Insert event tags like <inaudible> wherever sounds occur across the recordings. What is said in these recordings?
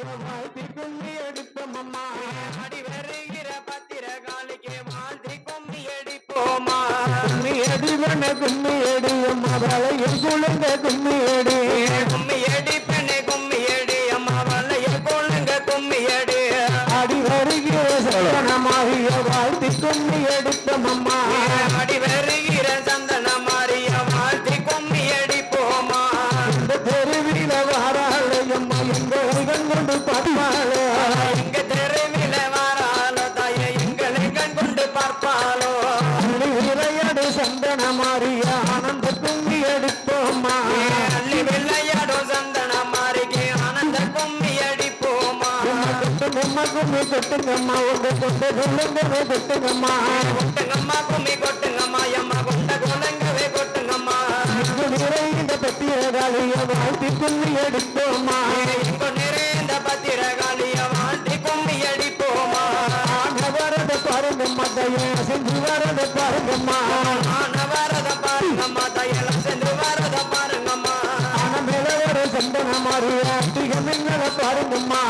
ஐயோ வாழ்த்தி கும்மி எடுத்தோம்மா அடி வருகிற பத்திர காலிக்கு வாழ்த்தி கும்மி அடிப்போமா கும்மி அடிவன கும்மி அடியும் அவளைய குழுங்க கும்மி அடி கும்மி அடிப்பனே கும்மி கொண்ட கொல்லங்கவே கொட்டுங்கம்மா. கொட்டுங்கம்மா கும்மி கொட்டுங்கம்மா அம்மா கொண்ட கொல்லங்கவே கொட்டுங்கம்மா. இங்கு நிறைந்த பத்திரகாலிய வாழ்த்தி கும்மி எடுப்போம்மா இங்கு நிறைந்த பத்திரகாலிய வாழ்த்தி கும்மி அடிப்போமா. ஆன வரத பாருங்கம்மா தைய செஞ்சு வரத பாருங்கம்மா. ஆன வரத பாருங்கம்மா தையெல்லாம் சென்று வரத பாருங்கம்மா. ஆன மேல ஒரு சந்தன மாறி அதிகம் எங்களை பாருங்கம்மா.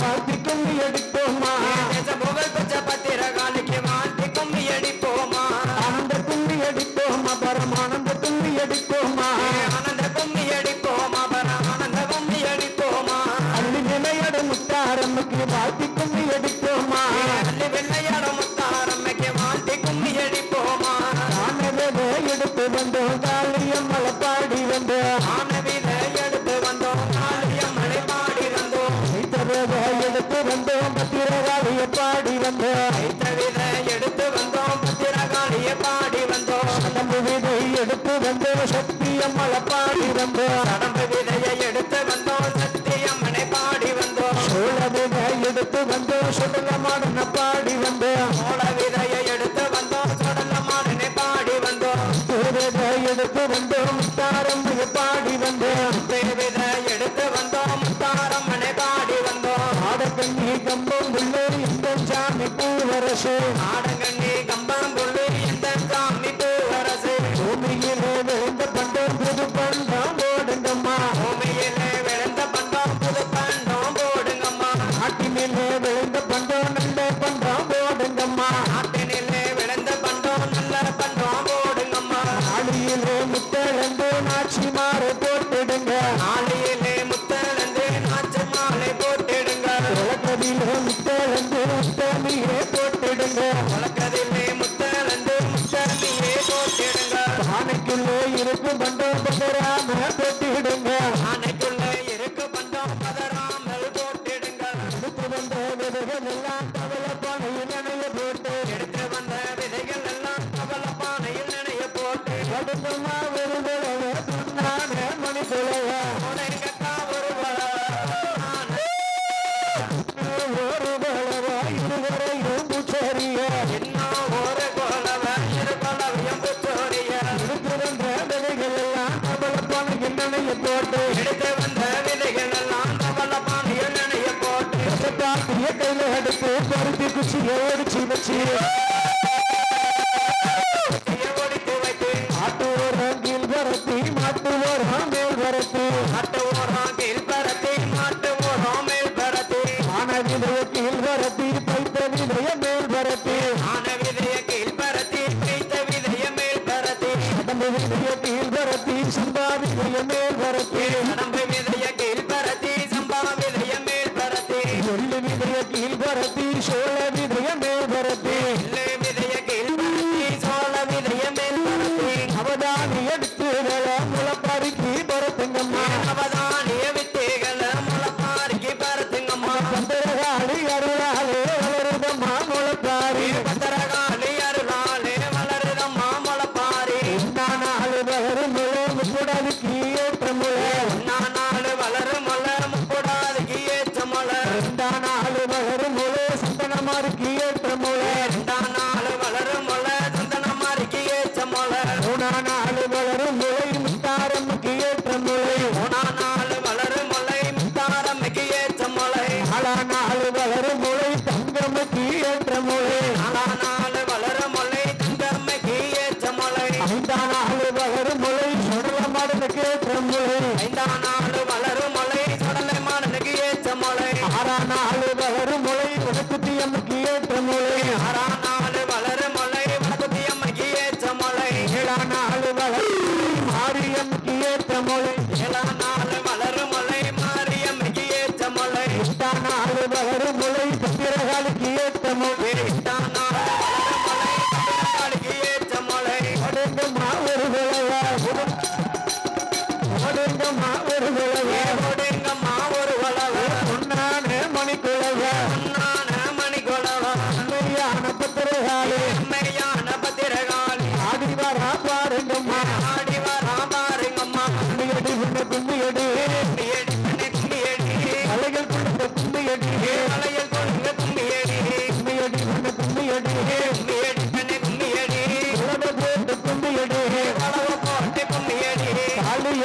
மாத்தி கண்ணி எடுத்தோமா? பாடி வந்தோம். நடந்து விதையை எடுத்து வந்தோம் சத்தியம்மனை பாடி வந்தோம் சோழ விதையை எடுத்து வந்தோம் சுடலமான பாடி வந்தோம் சோழ விதையை எடுத்து வந்தோம் சுடலமான பாடி வந்தோம் தேவிதை எடுத்து வந்தோம் முத்தாரம் பாடி வந்தோம் தேவிதை எடுத்து வந்தோம் முத்தாரம் மனை பாடி வந்தோம் ஆடத்தண்ணி கம்பம் உள்ளே இந்த சாமி பூவரசு ஆடங்க ஏடிச்சு வச்சு ஆட்டுவோராம் கீழ் பரத்தி மாட்டுவோராம் மேல் பரத்தி ஆட்டுவோராம் கீழ் பரத்தி மாட்டுவோராம் மேல் பரத்தி ஆன விதைய கீழ் பரத்தி பைத்த விதைய மேல் பரத்தி ஆன விதைய கீழ் பரத்தி பைத்த விதைய மேல் பரத்தி கடம்பு விதைய கீழ் பரத்தி சம்பா விதைய மேல் பரத்தி கடம்பு விதைய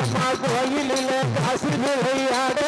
அப்பா கோயிலில் காசு விளையாட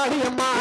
கொடுப்பா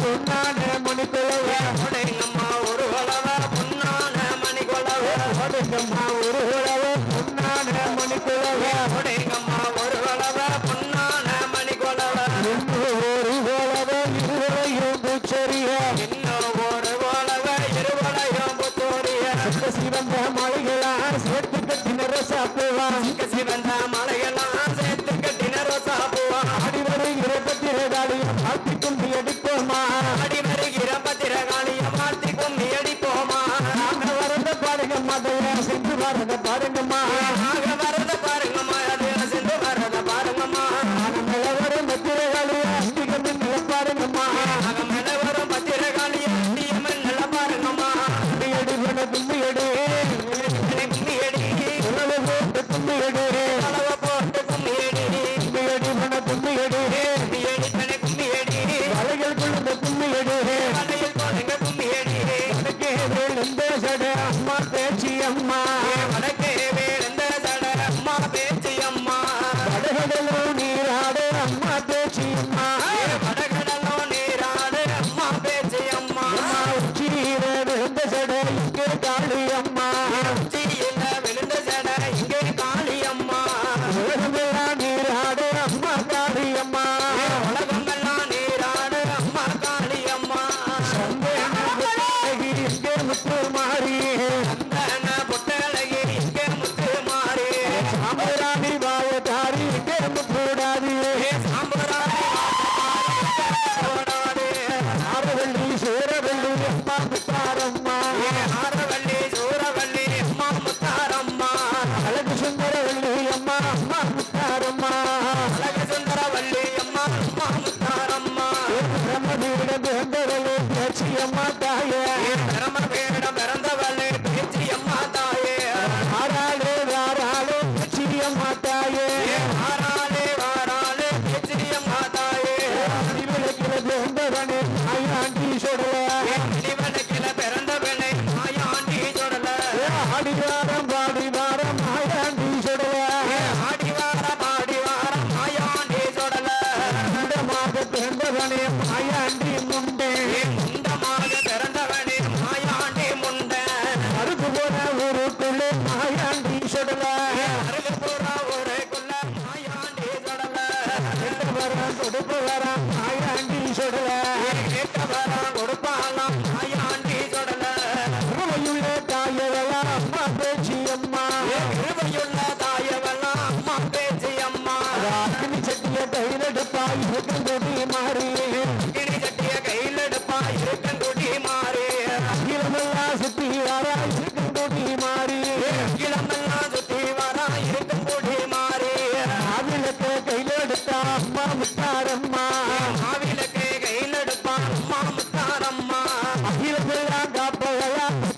சொன்னான மணிக்குழவை பேச்சி சொல்ல அருகு Gaboya.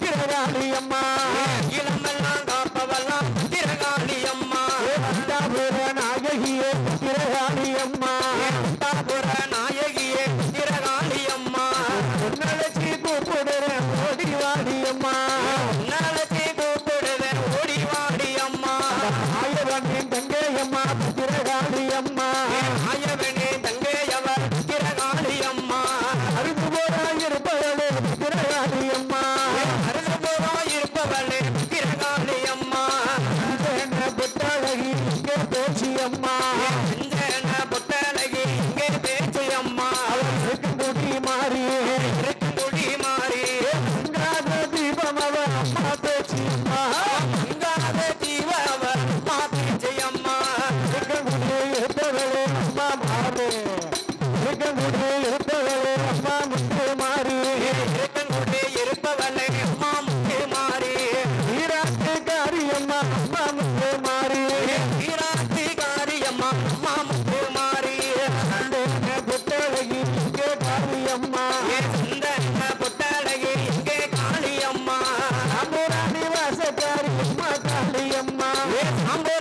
நம்ம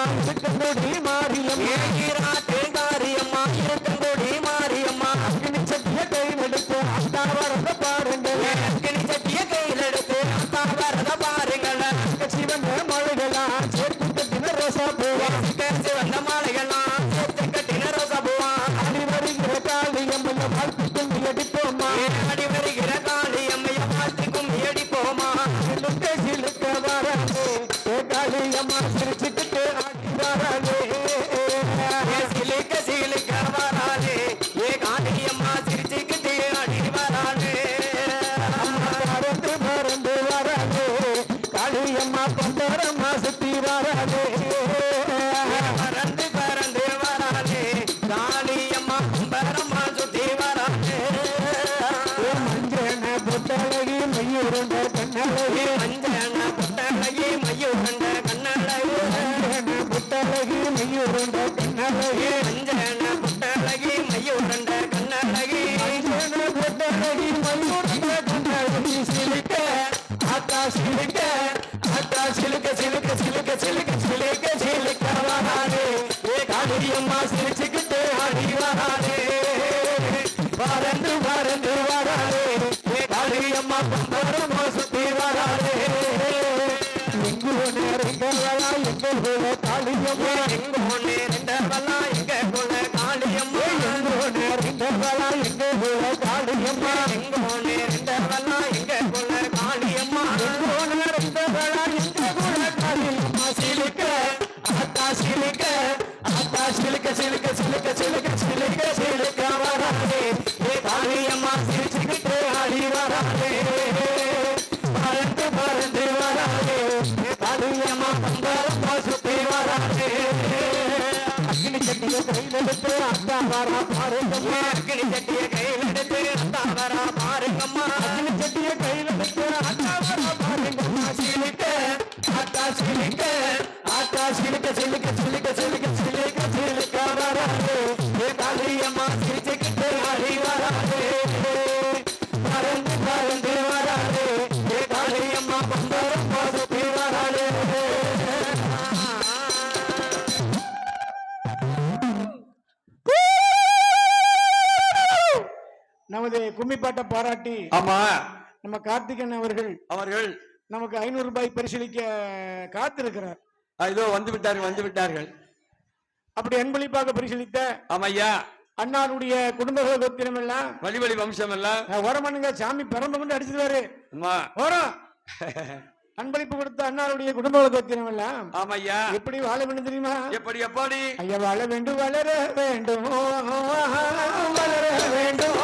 Take the Vambora, mano. Party. அக்னி ஆமா. நம்ம கார்த்திகன் அவர்கள் அவர்கள் நமக்கு ஐநூறு ரூபாய் பரிசீலிக்க காத்திருக்கிறார். ஏதோ வந்து விட்டார்கள் வந்து விட்டார்கள். அப்படி அன்பளிப்பாக பரிசீலித்த ஆமையா. அண்ணாருடைய குடும்ப கோத்திரம் எல்லாம் வழி வழி வம்சம் எல்லாம். வரமானுங்க சாமி பிறந்த கொண்டு அடிச்சிருவாரு. வரோம் <laughs> அன்பளிப்பு கொடுத்த அண்ணாருடைய குடும்ப வழக்கத்தினம் எல்லாம் ஆமையா. எப்படி வாழ வேண்டும் தெரியுமா? எப்படி எப்படி? ஐயா வாழ வேண்டும் வளர வேண்டும். வளர வேண்டும்.